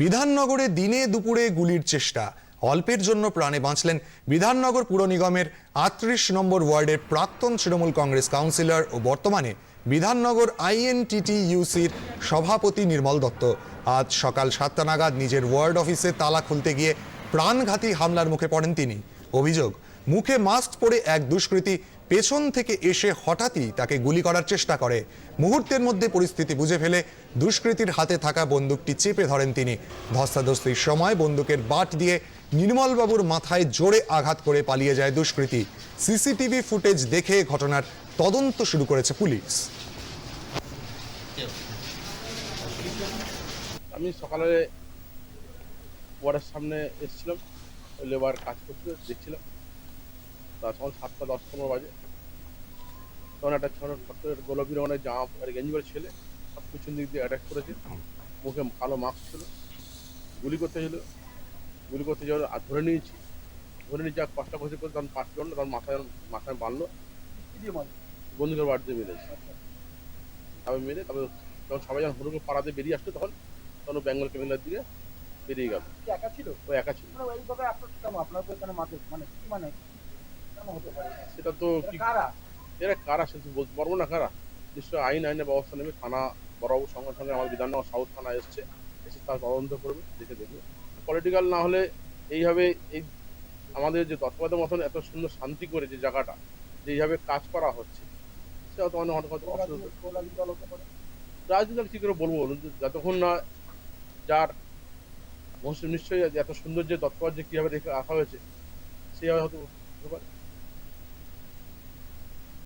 বিধাননগরে দিনে দুপুরে গুলির চেষ্টা। অল্পের জন্য প্রাণে বাঁচলেন বিধাননগর পুর নিগমের আটত্রিশ নম্বর ওয়ার্ডের প্রাক্তন তৃণমূল কংগ্রেস কাউন্সিলর ও বর্তমানে বিধাননগর আইএনটিটি ইউসির সভাপতি নির্মল দত্ত। আজ সকাল সাতটা নাগাদ নিজের ওয়ার্ড অফিসে তালা খুলতে গিয়ে প্রাণঘাতী হামলার মুখে পড়েন তিনি। অভিযোগ, মুখে মাস্ক পরে এক দুষ্কৃতী পেছন থেকে এসে হঠাৎই তাকে গুলি করার চেষ্টা করে। মুহূর্তের মধ্যে পরিস্থিতি বুঝে ফেলে দুষ্কৃতীর হাতে থাকা বন্দুকটি চেপে ধরেন তিনি। ধস্তাধস্তির সময় বন্দুকের বাট দিয়ে নির্মলবাবুর মাথায় জোরে আঘাত করে পালিয়ে যায় দুষ্কৃতী। সিসিটিভি ফুটেজ দেখে ঘটনার তদন্ত শুরু করেছে পুলিশ। আমি সকালে ওয়ার্ডের সামনে এসেছিলাম, লেবার কাজ করছিল, দেখছিলাম। তা সকাল সাতটা দশ পনেরো বাজে। তখন একটা ছোট ছোট্ট গোলাপি রঙের জামা আর গেঞ্জি পরে ছেলে সব পিছন দিক দিয়ে অ্যাটাক করেছে। মুখে কালো মাস্ক ছিল। গুলি করতে ছিল গুলি করতে যাওয়ার আর ধরে নিয়েছি। ধরে নিয়ে যা কষ্ট করছে করে তখন পাঁচ জন তখন মাথায় মাথায় বাঁধলো। বন্ধুকের বাড়িতে মেরেছে তবে মেরে তবে যখন সবাই যখন হুড়ুকে পাড়াতে বেরিয়ে আসতো তখন তখন বেঙ্গল ক্যামেলার দিকে বেরিয়ে গেল। একা ছিল? ও একা ছিল। মানে আপনার মানে কি মানে? সেটা তো এরা কারা সে বলতে পারব না কারা? নিশ্চয় আইন আইনের ব্যবস্থা নেবে থানা বড়বাবুর সঙ্গে সঙ্গে আমার বিধাননগর সাউথ থানা এসছে এসে তার তদন্ত করবে দেখে দেখবে। পলিটিক্যাল না হলে এইভাবে এই আমাদের যে তৎপরতার মতন এত সুন্দর শান্তি করে যে জায়গাটা যে এইভাবে কাজ করা হচ্ছে সেটা তো অনেক রাজনীতি আমি কি করে বলব বলুন যতক্ষণ না যার নিশ্চয়ই এত সুন্দর যে তৎপর যে কীভাবে রেখে রাখা হয়েছে সেভাবে হয়তো হতে পারে।